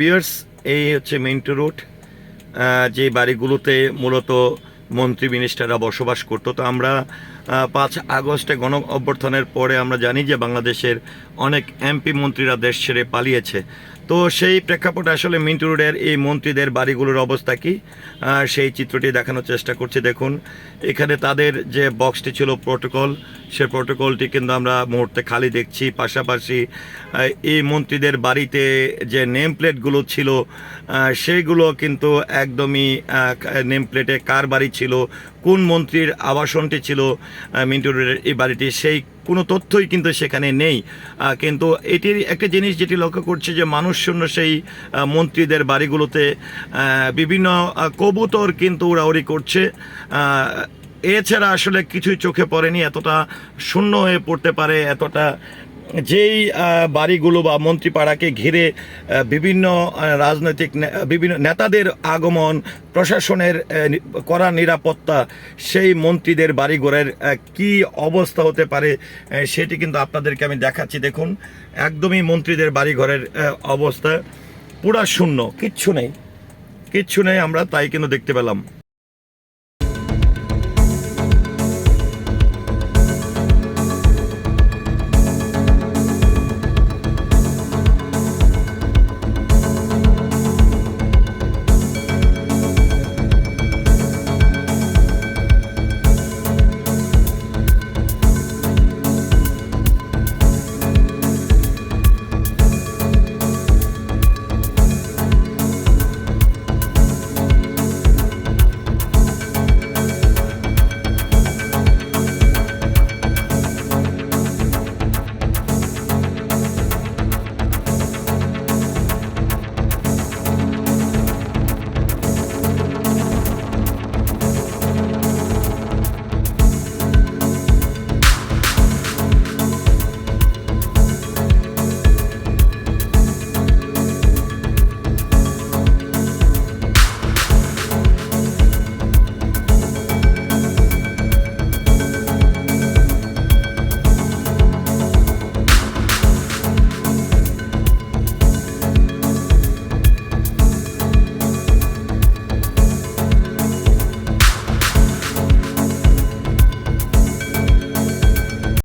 বিয়ার্স এই হচ্ছে mentor road যে বাড়িগুলোতে মূলত মন্ত্রী মিনিস্টাররা বসবাস করত। তো আমরা পাঁচ আগস্টে গণ অভ্যর্থনের পরে আমরা জানি যে বাংলাদেশের অনেক এমপি মন্ত্রীরা দেশ ছেড়ে পালিয়েছে। তো সেই প্রেক্ষাপটে আসলে মিন্টু রোডের এই মন্ত্রীদের বাড়িগুলোর অবস্থা কি? সেই চিত্রটি দেখানোর চেষ্টা করছি। দেখুন, এখানে তাদের যে বক্সটি ছিল প্রোটোকল, সে প্রোটোকলটি কিন্তু আমরা মুহূর্তে খালি দেখছি। পাশাপাশি এই মন্ত্রীদের বাড়িতে যে নেম প্লেটগুলো ছিল সেইগুলো কিন্তু একদমই নেম প্লেটে কার বাড়ি ছিল, কোন মন্ত্রীর আবাসনটি ছিল মিন্টু রোডের এই বাড়িটি, সেই কোনো তথ্যই কিন্তু সেখানে নেই। কিন্তু এটির একটা জিনিস যেটি লক্ষ্য করছে যে মানুষ শূন্য সেই মন্ত্রীদের বাড়িগুলোতে বিভিন্ন কবুতর কিন্তু উড়াউড়ি করছে। এছাড়া আসলে কিছুই চোখে পড়েনি। এতটা শূন্য হয়ে পড়তে পারে, এতটা যেই বাড়িগুলো বা মন্ত্রীপাড়াকে ঘিরে বিভিন্ন রাজনৈতিক বিভিন্ন নেতাদের আগমন প্রশাসনের করা নিরাপত্তা সেই মন্ত্রীদের বাড়িঘরের কি অবস্থা হতে পারে সেটি কিন্তু আপনাদেরকে আমি দেখাচ্ছি। দেখুন একদমই মন্ত্রীদের বাড়িঘরের অবস্থা পুরা শূন্য। কিচ্ছু নেই। কিচ্ছু নেই আমরা তাই কিন্তু দেখতে পেলাম।